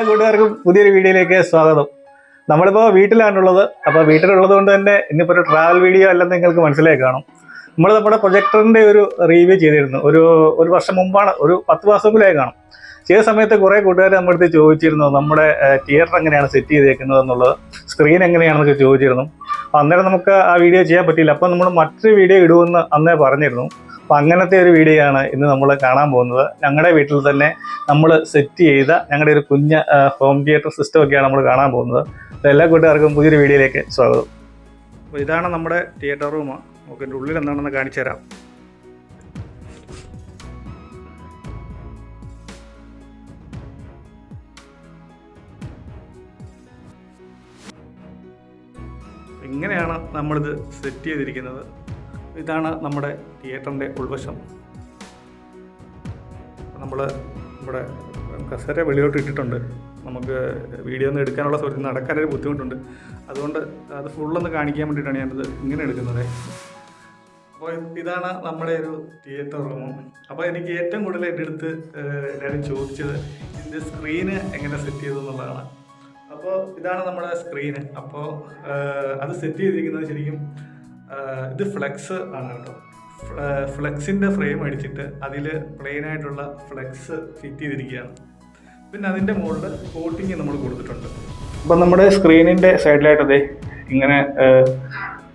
എല്ലാ കൂട്ടുകാർക്കും പുതിയൊരു വീഡിയോയിലേക്ക് സ്വാഗതം. നമ്മളിപ്പോൾ വീട്ടിലാണുള്ളത്. അപ്പോൾ വീട്ടിലുള്ളത് കൊണ്ട് തന്നെ ഇന്നിപ്പോൾ ഒരു ട്രാവൽ വീഡിയോ അല്ലെന്ന് നിങ്ങൾക്ക് മനസ്സിലായി കാണും. നമ്മൾ നമ്മുടെ പ്രൊജക്ടറിന്റെ ഒരു റിവ്യൂ ചെയ്തിരുന്നു. ഒരു ഒരു വർഷം മുമ്പാണ് ഒരു പത്ത് മാസത്തിലായി കാണും. ചെയ്ത സമയത്ത് കുറേ കൂട്ടുകാർ നമ്മുടെ അടുത്ത് ചോദിച്ചിരുന്നു നമ്മുടെ തിയേറ്റർ എങ്ങനെയാണ് സെറ്റ് ചെയ്തേക്കുന്നത് എന്നുള്ളത്? സ്ക്രീൻ എങ്ങനെയാണെന്നൊക്കെ ചോദിച്ചിരുന്നു. അന്നേരം നമുക്ക് ആ വീഡിയോ ചെയ്യാൻ പറ്റിയില്ല. അപ്പോൾ നമ്മൾ മറ്റൊരു വീഡിയോ ഇടുമെന്ന് അന്നേ പറഞ്ഞിരുന്നു. അപ്പോൾ അങ്ങനത്തെ ഒരു വീഡിയോ ആണ് ഇന്ന് നമ്മൾ കാണാൻ പോകുന്നത്. ഞങ്ങളുടെ വീട്ടിൽ തന്നെ നമ്മൾ സെറ്റ് ചെയ്ത ഞങ്ങളുടെ ഒരു കുഞ്ഞ ഹോം തിയേറ്റർ സിസ്റ്റം ഒക്കെയാണ് നമ്മൾ കാണാൻ പോകുന്നത്. അപ്പോൾ എല്ലാ കൂട്ടുകാർക്കും പുതിയൊരു വീഡിയോയിലേക്ക് സ്വാഗതം. അപ്പോൾ ഇതാണ് നമ്മുടെ തിയേറ്റർ റൂം നമുക്ക് ഇതിന്റെ ഉള്ളിൽ എന്താണെന്ന് കാണിച്ചു തരാം. ഇങ്ങനെയാണ് നമ്മളിത് സെറ്റ് ചെയ്തിരിക്കുന്നത്. ഇതാണ് നമ്മുടെ തിയേറ്ററിന്റെ ഉൾവശം. നമ്മൾ ഇവിടെ കസേര വെളിയോട്ട് ഇട്ടിട്ടുണ്ട്. നമുക്ക് വീഡിയോ ഒന്നും എടുക്കാനുള്ള സൗകര്യം നടക്കാനൊരു ബുദ്ധിമുട്ടുണ്ട്. അതുകൊണ്ട് അത് ഫുള്ളൊന്ന് കാണിക്കാൻ വേണ്ടിയിട്ടാണ് ഞാനത് ഇങ്ങനെ എടുക്കുന്നത്. അപ്പോൾ ഇതാണ് നമ്മുടെ ഒരു തിയേറ്റർ റൂം. അപ്പോൾ എനിക്ക് ഏറ്റവും കൂടുതൽ എന്റെ അടുത്ത് എല്ലാവരും ചോദിച്ചത് ഇതിന്റെ സ്ക്രീന് എങ്ങനെ സെറ്റ് ചെയ്തു എന്നുള്ളതാണ്. അപ്പോൾ ഇതാണ് നമ്മുടെ സ്ക്രീന്. അപ്പോൾ അത് സെറ്റ് ചെയ്തിരിക്കുന്നത് ശരിക്കും ഇത് ഫ്ലെക്സ് ആണ് കേട്ടോ. ഫ്ലെക്സിന്റെ ഫ്രെയിം അടിച്ചിട്ട് അതിൽ പ്ലെയിൻ ആയിട്ടുള്ള ഫ്ലെക്സ് ഫിറ്റ് ചെയ്തിരിക്കുകയാണ്. പിന്നെ അതിന്റെ മുകളിൽ കോട്ടിങ് നമ്മൾ കൊടുത്തിട്ടുണ്ട്. അപ്പം നമ്മുടെ സ്ക്രീനിന്റെ സൈഡിലായിട്ടത് ഇങ്ങനെ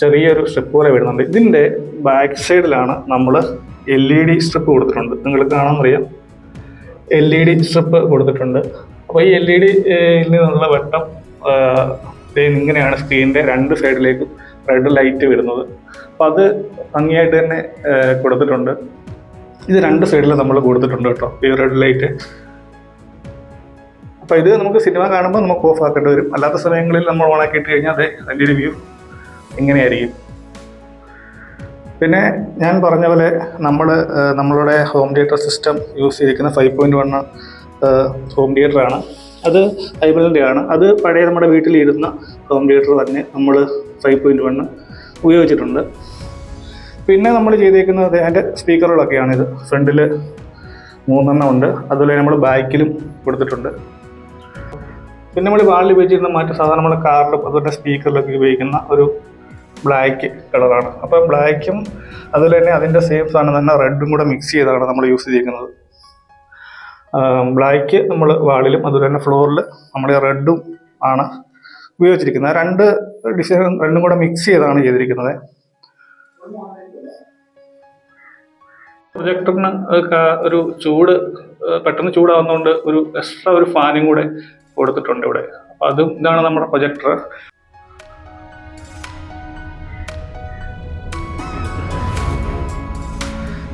ചെറിയൊരു സ്ട്രിപ്പ് പോലെ വരുന്നുണ്ട്. ഇതിന്റെ ബാക്ക് സൈഡിലാണ് നമ്മൾ എൽ ഇ ഡി സ്ട്രിപ്പ് കൊടുത്തിട്ടുണ്ട്. നിങ്ങൾ കാണാൻ അറിയാം എൽ ഇ ഡി സ്ട്രിപ്പ് കൊടുത്തിട്ടുണ്ട്. അപ്പോൾ ഈ എൽ ഇ ഡിയിൽ നിന്നുള്ള വെട്ടം ഇങ്ങനെയാണ് സ്ക്രീനിന്റെ രണ്ട് സൈഡിലേക്കും റെഡ് ലൈറ്റ് വരുന്നത്. അപ്പം അത് ഭംഗിയായിട്ട് തന്നെ കൊടുത്തിട്ടുണ്ട്. ഇത് രണ്ട് സൈഡിൽ നമ്മൾ കൊടുത്തിട്ടുണ്ട് കേട്ടോ ഈ റെഡ് ലൈറ്റ്. അപ്പോൾ ഇത് നമുക്ക് സിനിമ കാണുമ്പോൾ നമുക്ക് ഓഫ് ആക്കേണ്ടി വരും. അല്ലാത്ത സമയങ്ങളിൽ നമ്മൾ ഓൺ ആക്കിയിട്ട് കഴിഞ്ഞാൽ അതെ അതിന്റെ ഒരു വ്യൂ പിന്നെ ഞാൻ പറഞ്ഞ പോലെ നമ്മൾ നമ്മളുടെ ഹോം തിയേറ്റർ സിസ്റ്റം യൂസ് ചെയ്തിരിക്കുന്ന five point one home theatre ആണ്. അത് ഹൈബലിന്റെ ആണ് അത് പഴയ നമ്മുടെ വീട്ടിലിരുന്ന ഹോം തിയേറ്റർ തന്നെ നമ്മൾ ഫൈവ് പോയിന്റ് വണ്ണ് ഉപയോഗിച്ചിട്ടുണ്ട്. പിന്നെ നമ്മൾ ചെയ്തേക്കുന്നത് അതിന്റെ സ്പീക്കറുകളൊക്കെയാണിത്. ഫ്രണ്ടിൽ മൂന്നെണ്ണം ഉണ്ട്. അതുപോലെ നമ്മൾ ബാക്കിലും കൊടുത്തിട്ടുണ്ട്. പിന്നെ നമ്മൾ വാളിൽ ഉപയോഗിച്ചിരുന്ന മറ്റു സാധാരണ നമ്മൾ കാറിലും അതുപോലെ സ്പീക്കറിലൊക്കെ ഉപയോഗിക്കുന്ന ഒരു ബ്ലാക്ക് കളറാണ്. അപ്പോൾ ബ്ലാക്കും അതുപോലെ തന്നെ അതിന്റെ സെയിം സാധനം തന്നെ റെഡും കൂടെ മിക്സ് ചെയ്താണ് നമ്മൾ യൂസ് ചെയ്തിരിക്കുന്നത് ബ്ലാക്ക് നമ്മൾ വാളിലും അതുപോലെ തന്നെ ഫ്ലോറിൽ നമ്മൾ റെഡും ആണ് ഉപയോഗിച്ചിരിക്കുന്നത്. രണ്ട് ഡിസൈൻ രണ്ടും കൂടെ മിക്സ് ചെയ്താണ് ചെയ്തിരിക്കുന്നത്. പ്രൊജക്ടറിന് ഒരു ചൂട് പെട്ടെന്ന് ചൂടാവുന്നതുകൊണ്ട് ഒരു എക്സ്ട്രാ ഒരു ഫാനും കൂടെ കൊടുത്തിട്ടുണ്ട് ഇവിടെ. അപ്പം അതും ഇതാണ് നമ്മുടെ പ്രൊജക്ടർ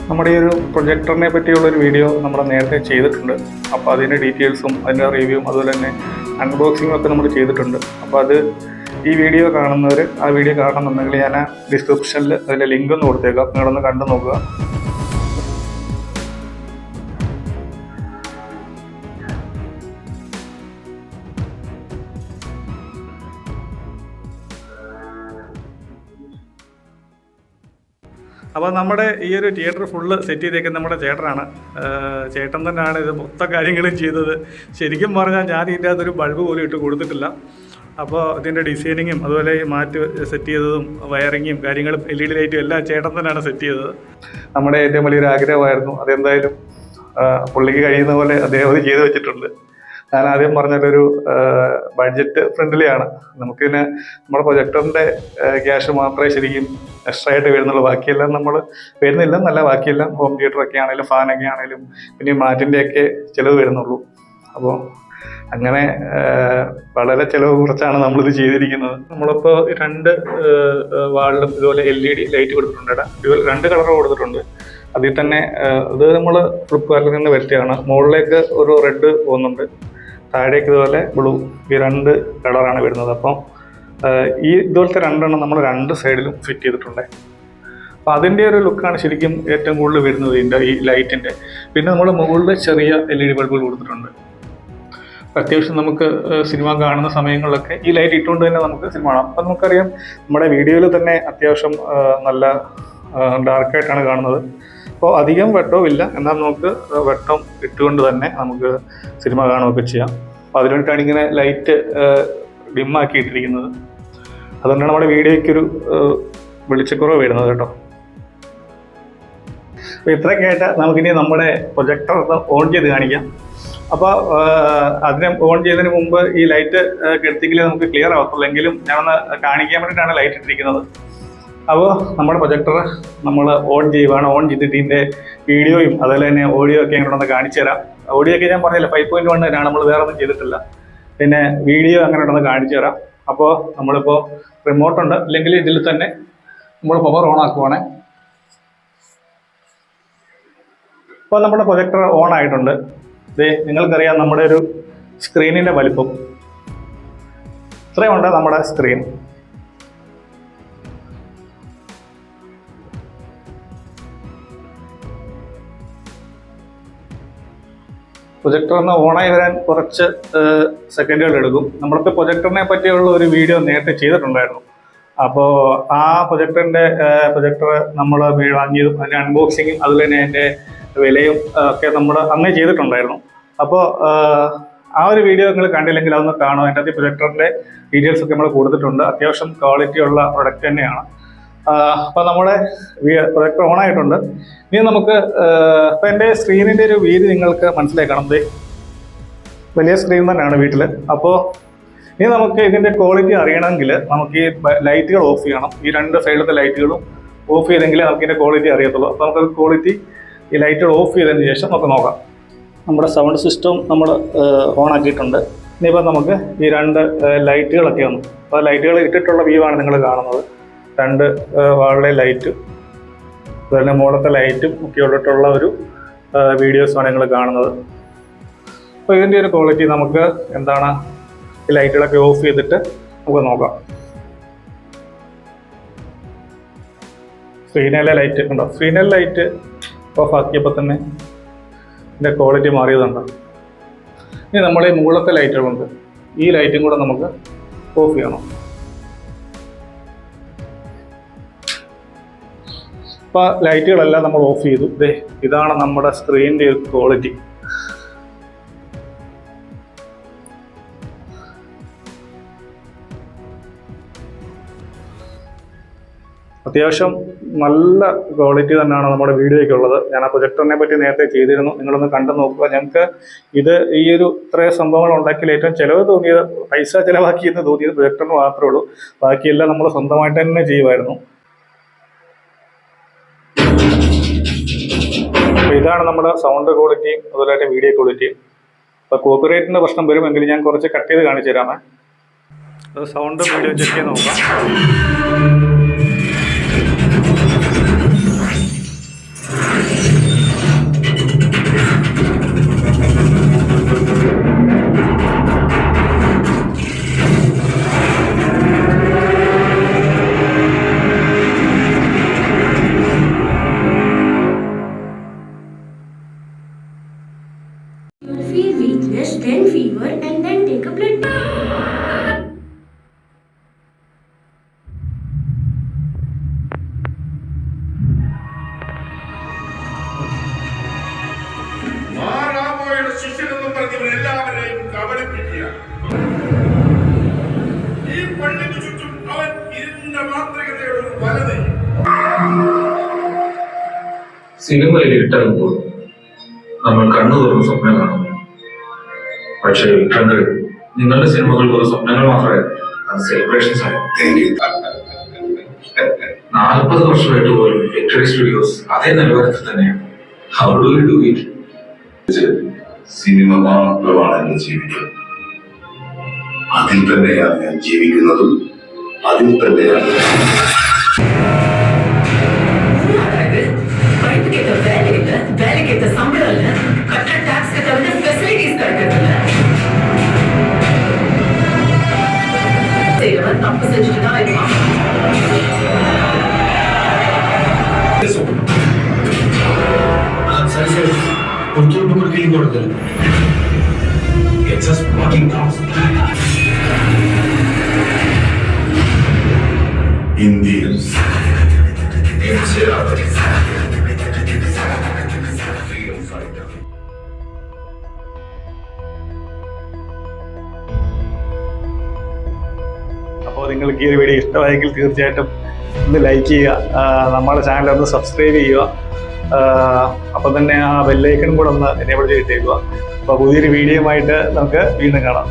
നമ്മുടെ ഈ ഒരു പ്രൊജക്ടറിനെ പറ്റിയുള്ള ഒരു വീഡിയോ നമ്മൾ നേരത്തെ ചെയ്തിട്ടുണ്ട്. അപ്പോൾ അതിന്റെ ഡീറ്റെയിൽസും അതിന്റെ റിവ്യൂവും അതുപോലെ തന്നെ അൺബോക്സിങ്ങും ഒക്കെ നമ്മൾ ചെയ്തിട്ടുണ്ട്. അപ്പോൾ അത് ഈ വീഡിയോ കാണുന്നവർ ആ വീഡിയോ കാണണമെന്നുണ്ടെങ്കിൽ ഞാൻ ഡിസ്ക്രിപ്ഷനിൽ അതിന്റെ ലിങ്ക് ഒന്ന് കൊടുത്തേക്കാം. നിങ്ങളൊന്ന് കണ്ടു നോക്കുക അപ്പോൾ നമ്മുടെ ഈ ഒരു തിയേറ്റർ ഫുള്ള് സെറ്റ് ചെയ്തേക്കുന്നത് നമ്മുടെ ചേട്ടനാണ്. ചേട്ടൻ തന്നെയാണ് ഇത് മൊത്തം കാര്യങ്ങളും ചെയ്തത്. ശരിക്കും പറഞ്ഞാൽ ഞാൻ ഇതിന്റെ അകത്തൊരു ബൾബ് പോലും ഇട്ട് കൊടുത്തിട്ടില്ല. അപ്പോൾ ഇതിന്റെ ഡിസൈനിങ്ങും അതുപോലെ മാറ്റ് സെറ്റ് ചെയ്തതും വയറിങ്ങും കാര്യങ്ങളും എൽ ഇ ഡി ലൈറ്റും എല്ലാം ചേട്ടൻ തന്നെയാണ് സെറ്റ് ചെയ്തത്. നമ്മുടെ ഏറ്റവും വലിയൊരു ആഗ്രഹമായിരുന്നു. അതെന്തായാലും പുള്ളിക്ക് കഴിയുന്ന പോലെ അദ്ദേഹം അത് ചെയ്തു വെച്ചിട്ടുണ്ട്. ഞാൻ ആദ്യം പറഞ്ഞൊരു ബഡ്ജറ്റ് ഫ്രണ്ട്ലിയാണ് നമുക്കിതിന് നമ്മുടെ പ്രൊജക്ടറിന്റെ ക്യാഷ് മാത്രമേ ശരിക്കും എക്സ്ട്രാ ആയിട്ട് വരുന്നുള്ളൂ. ബാക്കിയെല്ലാം നമ്മൾ വരുന്നില്ല. നല്ല ബാക്കിയെല്ലാം ഹോം തിയേറ്റർ ഒക്കെ ആണെങ്കിലും ഫാനൊക്കെ ആണെങ്കിലും പിന്നെ മാറ്റിന്റെ മാറ്റിന്റെയൊക്കെ ചിലവ് വരുന്നുള്ളൂ. അപ്പോൾ അങ്ങനെ വളരെ ചിലവ് കുറച്ചാണ് നമ്മളിത് ചെയ്തിരിക്കുന്നത്. നമ്മളിപ്പോൾ രണ്ട് വാളിലും ഇതുപോലെ എൽ ഇ ഡി ലൈറ്റ് കൊടുത്തിട്ടുണ്ട്. ഇതുപോലെ രണ്ട് കളർ കൊടുത്തിട്ടുണ്ട്. അതിൽ തന്നെ ഇത് നമ്മൾ ഫ്ലിപ്കാർട്ടിൽ നിന്ന് വരുത്തിയാണ് മുകളിലേക്ക് ഒരു റെഡ് പോകുന്നുണ്ട്. താഴേക്ക് ഇതുപോലെ ബ്ലൂ ഈ രണ്ട് കളറാണ് വരുന്നത്. അപ്പം ഈ ഇതുപോലത്തെ രണ്ടെണ്ണം നമ്മൾ രണ്ട് സൈഡിലും ഫിറ്റ് ചെയ്തിട്ടുണ്ട്. അപ്പം അതിന്റെ ഒരു ലുക്കാണ് ശരിക്കും ഏറ്റവും കൂടുതൽ വരുന്നത് ഇതിന്റെ ഈ ലൈറ്റിന്റെ പിന്നെ നമ്മൾ മുകളിൽ ചെറിയ എൽ ഇ ഡി ബൾബുകൾ കൊടുത്തിട്ടുണ്ട്. അത്യാവശ്യം നമുക്ക് സിനിമ കാണുന്ന സമയങ്ങളിലൊക്കെ ഈ ലൈറ്റ് ഇട്ടുകൊണ്ട് തന്നെ നമുക്ക് സിനിമ കാണാം. അപ്പം നമുക്കറിയാം നമ്മുടെ വീഡിയോയിൽ തന്നെ അത്യാവശ്യം നല്ല ഡാർക്കായിട്ടാണ് കാണുന്നത്. അപ്പോൾ അധികം വെട്ടവും ഇല്ല. എന്നാൽ നമുക്ക് വെട്ടം ഇട്ടുകൊണ്ട് തന്നെ നമുക്ക് സിനിമ കാണുകയൊക്കെ ചെയ്യാം. അപ്പോൾ അതിനുവേണ്ടിയിട്ടാണ് ഇങ്ങനെ ലൈറ്റ് ഡിമ്മാക്കി ഇട്ടിരിക്കുന്നത് അതുകൊണ്ടാണ് നമ്മുടെ വീഡിയോയ്ക്ക് ഒരു വെളിച്ചക്കുറവ് വരുന്നത് കേട്ടോ. അപ്പോൾ ഇത്ര കേട്ട നമുക്കിനി നമ്മുടെ പ്രൊജക്ടർ ഓൺ ചെയ്ത് കാണിക്കാം. അപ്പോൾ അതിനെ ഓൺ ചെയ്തതിന് മുമ്പ് ഈ ലൈറ്റ് കെടുത്തിങ്കിലേ നമുക്ക് ക്ലിയർ ആവത്തുള്ളൂ എങ്കിലും ഞാനൊന്ന് കാണിക്കാൻ വേണ്ടിയിട്ടാണ് ലൈറ്റ് ഇട്ടിരിക്കുന്നത്. അപ്പോൾ നമ്മുടെ പ്രൊജക്ടർ നമ്മൾ ഓൺ ചെയ്യുവാണ്. ഓൺ ചെയ്തിട്ട് ഇതിന്റെ വീഡിയോയും അതുപോലെ തന്നെ ഓഡിയോ ഒക്കെ ഒന്ന് കാണിച്ചു തരാം. ഓഡിയോ ഒക്കെ ഞാൻ പറഞ്ഞില്ല ഫൈവ് പോയിന്റ് വൺ തന്നെയാണ് നമ്മൾ വേറെ ഒന്നും ചെയ്തിട്ടില്ല. പിന്നെ വീഡിയോ അങ്ങനെ ഉണ്ടെന്ന് കാണിച്ചു തരാം. അപ്പോൾ നമ്മളിപ്പോൾ റിമോട്ട് ഉണ്ട്. അല്ലെങ്കിൽ ഇതിൽ തന്നെ നമ്മൾ പവർ ഓൺ ആക്കുവാണേ. ഇപ്പോൾ നമ്മുടെ പ്രൊജക്ടർ ഓൺ ആയിട്ടുണ്ട്. ഇതേ നിങ്ങൾക്കറിയാം നമ്മുടെ ഒരു സ്ക്രീനിന്റെ വലിപ്പം. ഇത്രയുണ്ട് നമ്മുടെ സ്ക്രീൻ പ്രൊജക്ടർ ഒന്ന് ഓണായി വരാൻ കുറച്ച് സെക്കൻഡുകൾ എടുക്കും. നമ്മളിപ്പോൾ പ്രൊജക്ടറിനെ പറ്റിയുള്ള ഒരു വീഡിയോ നേരത്തെ ചെയ്തിട്ടുണ്ടായിരുന്നു. അപ്പോൾ ആ പ്രൊജക്ടറിന്റെ പ്രൊജക്ടർ നമ്മൾ വാങ്ങിയതും അതിന്റെ അൺബോക്സിങ്ങും അതുപോലെ തന്നെ അതിന്റെ വിലയും ഒക്കെ നമ്മൾ അന്നേ ചെയ്തിട്ടുണ്ടായിരുന്നു. അപ്പോൾ ആ ഒരു വീഡിയോ നിങ്ങൾ കണ്ടില്ലെങ്കിൽ അതൊന്ന് കാണും അതിന്റെ അകത്ത് പ്രൊജക്ടറിന്റെ ഡീറ്റെയിൽസ് ഒക്കെ നമ്മൾ കൊടുത്തിട്ടുണ്ട്. അത്യാവശ്യം ക്വാളിറ്റി ഉള്ള പ്രൊഡക്റ്റ് തന്നെയാണ്. അപ്പോൾ നമ്മുടെ പ്രൊജക്ടർ ഓൺ ആയിട്ടുണ്ട് ഇനി നമുക്ക് അപ്പോൾ എന്റെ സ്ക്രീനിന്റെ ഒരു വീതി നിങ്ങൾക്ക് മനസ്സിലാക്കണം. ദേ വലിയ സ്ക്രീൻ തന്നെയാണ് വീട്ടിൽ അപ്പോൾ ഇനി നമുക്ക് ഇതിന്റെ ക്വാളിറ്റി അറിയണമെങ്കിൽ നമുക്ക് ഈ ലൈറ്റുകൾ ഓഫ് ചെയ്യണം. ഈ രണ്ട് സൈഡിലത്തെ ലൈറ്റുകളും ഓഫ് ചെയ്തെങ്കിലേ നമുക്ക് ഇതിന്റെ ക്വാളിറ്റി അറിയത്തുള്ളൂ. അപ്പോൾ നമുക്ക് ക്വാളിറ്റി ഈ ലൈറ്റുകൾ ഓഫ് ചെയ്തതിന് ശേഷം നമുക്ക് നോക്കാം. നമ്മുടെ സൗണ്ട് സിസ്റ്റം നമ്മൾ ഓൺ ആക്കിയിട്ടുണ്ട് ഇനിയിപ്പോൾ നമുക്ക് ഈ രണ്ട് ലൈറ്റുകളൊക്കെ ഒന്ന് അപ്പോൾ ലൈറ്റുകൾ ഇട്ടിട്ടുള്ള വ്യൂ ആണ് നിങ്ങൾ കാണുന്നത്. രണ്ട് വാളിലെ ലൈറ്റും അതുപോലെ മുകളത്തെ ലൈറ്റും ഒക്കെ ഉള്ളിട്ടുള്ള ഒരു വീഡിയോസാണ് ഞങ്ങൾ കാണുന്നത്. അപ്പോൾ ഇതിന്റെ ഒരു ക്വാളിറ്റി നമുക്ക് എന്താണ്? ഈ ലൈറ്റുകളൊക്കെ ഓഫ് ചെയ്തിട്ട് നമുക്ക് നോക്കാം. സ്ക്രീനിലെ ലൈറ്റ് ഉണ്ടോ? സ്ക്രീനിലെ ലൈറ്റ് ഓഫ് ആക്കിയപ്പോൾ തന്നെ ഇതിന്റെ ക്വാളിറ്റി മാറിയതുണ്ട്. ഇനി നമ്മൾ ഈ മുകളത്തെ ലൈറ്റുകളുണ്ട്. ഈ ലൈറ്റും കൂടെ നമുക്ക് ഓഫ് ചെയ്യണം. അപ്പോൾ ലൈറ്റുകളെല്ലാം നമ്മൾ ഓഫ് ചെയ്തു. ദേ ഇതാണ് നമ്മുടെ സ്ക്രീനിന്റെ ഒരു ക്വാളിറ്റി. അത്യാവശ്യം നല്ല ക്വാളിറ്റി തന്നെയാണ് നമ്മുടെ വീഡിയോയ്ക്ക് ഉള്ളത്. ഞാൻ ആ പ്രൊജക്ടറിനെ പറ്റി നേരത്തെ ചെയ്തിരുന്നു. നിങ്ങളൊന്ന് കണ്ടു നോക്കുക. ഞങ്ങൾക്ക് ഇത് ഈ ഒരു ഇത്രയും സംഭവങ്ങൾ ഉണ്ടാക്കിയാൽ ഏറ്റവും ചിലവ് തോന്നിയത് പൈസ ചിലവാക്കിയെന്ന് തോന്നിയത് പ്രൊജക്ടറിന് മാത്രമേ ഉള്ളൂ. ബാക്കിയെല്ലാം നമ്മൾ സ്വന്തമായിട്ട് തന്നെ ചെയ്യുമായിരുന്നു. ഇതാണ് നമ്മുടെ സൗണ്ട് ക്വാളിറ്റിയും അതുപോലെ വീഡിയോ ക്വാളിറ്റിയും അപ്പോൾ കോപ്പിറൈറ്റിന്റെ പ്രശ്നം വരുമെങ്കിൽ ഞാൻ കുറച്ച് കട്ട് ചെയ്ത് കാണിച്ചു തരാമേ അത് സൗണ്ട് വീഡിയോ ചെക്ക് ചെയ്ത് നോക്കാം. Feel weakness, then fever, and then take a blood test. ശിഷ്യനെന്നും പറഞ്ഞ് കബളിപ്പിക്കുക. ഈ പള്ളിക്ക് ചുറ്റും അവൻ ഇരുണ്ട മാന്ത്രികതയുടെ ഒരു വലത് സിനിമയിൽ ഇരുട്ടാകുമ്പോൾ നമ്മൾ കണ്ണു തുറന്ന് സ്വപ്നം കാണുന്നു. പക്ഷേ വിക്രങ്ങൾ നിങ്ങളുടെ സിനിമകൾ ഒരു സ്വപ്നങ്ങൾ മാത്രമേ അത് സെലിബ്രേഷൻസ് നാൽപ്പത് വർഷമായിട്ട് പോലും വിക്ടറി സ്റ്റുഡിയോസ് അതേ നിലവാരത്തിൽ തന്നെയാണ്. How do you do it cinema മാത്രമാണ് എന്റെ ജീവിതം. അതിൽ തന്നെയാണ് ഞാൻ ജീവിക്കുന്നതും അതിൽ തന്നെയാണ് ഇന്ത്യയിൽ. അപ്പോൾ നിങ്ങൾക്ക് ഈ ഒരു വീഡിയോ ഇഷ്ടമായെങ്കിൽ തീർച്ചയായിട്ടും ഒന്ന് ലൈക്ക് ചെയ്യുക. നമ്മുടെ ചാനൽ ഒന്ന് സബ്സ്ക്രൈബ് ചെയ്യുക. അപ്പം തന്നെ ആ ബെല്ലൈക്കൺ കൂടെ ഒന്ന് എനേബിൾ ചെയ്തിട്ടേക്കുക. അപ്പോൾ പുതിയൊരു വീഡിയോയുമായിട്ട് നമുക്ക് വീണ്ടും കാണാം.